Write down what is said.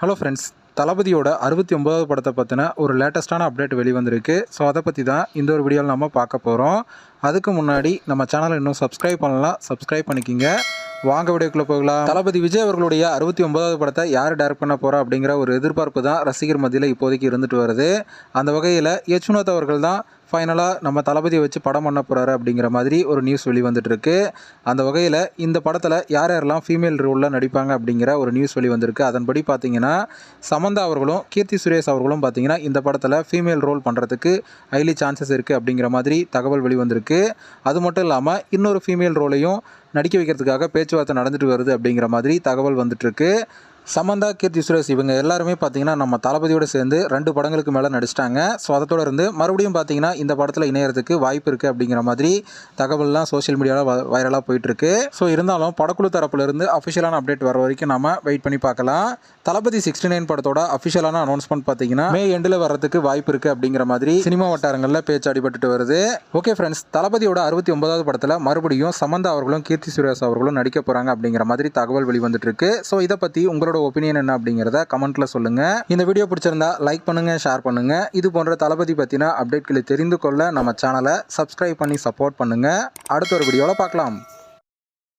Hello friends தளபதியோட அறுபத்தி ஒன்பதாவது படத்தை பற்றின ஒரு லேட்டஸ்ட்டான அப்டேட் வெளிவந்திருக்கு. ஸோ அதை பற்றி தான் இந்த ஒரு வீடியோவில் நம்ம பார்க்க போகிறோம் அதுக்கு முன்னாடி நம்ம சேனலை இன்னும் சப்ஸ்கிரைப் பண்ணலாம் சப்ஸ்கிரைப் பண்ணிக்கிங்க. வாங்க வீடியோக்குள்ளே போகலாம். தளபதி விஜய் அவர்களுடைய அறுபத்தி ஒன்பதாவது படத்தை யார் டைரக்ட் பண்ண போகிறா அப்படிங்கிற ஒரு எதிர்பார்ப்பு தான் ரசிகர் மத்தியில் இப்போதைக்கு இருந்துட்டு வருது. அந்த வகையில் யச்சுநாத் அவர்கள் தான் ஃபைனலாக நம்ம தளபதியை வச்சு படம் பண்ண போகிறாரு அப்படிங்கிற மாதிரி ஒரு நியூஸ் வெளி அந்த வகையில் இந்த படத்தில் யார் யாரெல்லாம் ஃபீமேல் ரோலில் நடிப்பாங்க அப்படிங்கிற ஒரு நியூஸ் வெளி வந்திருக்கு அதன்படி பார்த்தீங்கன்னா சமந்தா அவர்களும் கீர்த்தி சுரேஷ் அவர்களும் பார்த்தீங்கன்னா இந்த படத்தில் ஃபீமேல் ரோல் பண்ணுறதுக்கு ஹைலி சான்சஸ் இருக்குது அப்படிங்கிற மாதிரி தகவல் வெளிவந்திருக்கு. அது மட்டும் இல்லாமல் இன்னொரு ஃபீமேல் ரோலையும் நடிக்க வைக்கிறதுக்காக பேச்சுவார்த்தை நடந்துட்டு வருது அப்படிங்கிற மாதிரி தகவல் வந்துட்டுருக்கு. சமந்தா கீர்த்தி சுரேஷ் இவங்க எல்லாருமே பார்த்தீங்கன்னா நம்ம தளபதியோடு சேர்ந்து ரெண்டு படங்களுக்கு மேலே நடிச்சிட்டாங்க. ஸோ அதோட இருந்து மறுபடியும் பார்த்தீங்கன்னா இந்த படத்தில் இணையறதுக்கு வாய்ப்பு இருக்குது அப்படிங்கிற மாதிரி தகவல்லாம் சோஷியல் மீடியாவில் வைரலாக போயிட்டுருக்கு. ஸோ இருந்தாலும் படக்குழு தரப்புலேருந்து அஃபிஷியலான அப்டேட் வர வரைக்கும் நம்ம வெயிட் பண்ணி பார்க்கலாம். தளபதி சிக்ஸ்டி நைன் படத்தோட அஃபிஷியலான அனௌன்ஸ்மெண்ட் பார்த்தீங்கன்னா மே எண்டில் வர்றதுக்கு வாய்ப்பு இருக்குது அப்படிங்கிற மாதிரி சினிமா வட்டாரங்களில் பேச்சு அடிபட்டுட்டு வருது. ஓகே ஃப்ரெண்ட்ஸ் தளபதியோட அறுபத்தி ஒன்பதாவது படத்தில் மறுபடியும் சமந்தா அவர்களும் கீர்த்தி சுரேஷ் அவர்களும் நடிக்க போகிறாங்க அப்படிங்கிற மாதிரி தகவல் வெளிவந்துட்டு இருக்கு. ஸோ இதை பற்றி உங்களோட ஒப்பீனியன் என்ன அப்படிங்கிறத கமெண்ட்ல சொல்லுங்க. இந்த வீடியோ பிடிச்சிருந்தா லைக் பண்ணுங்க ஷேர் பண்ணுங்க. இது போன்ற தளபதி பற்றின அப்டேட்களை தெரிந்து கொள்ள நம்ம சேனலை சப்ஸ்கிரைப் பண்ணி சப்போர்ட் பண்ணுங்க. அடுத்த ஒரு வீடியோவில் பார்க்கலாம்.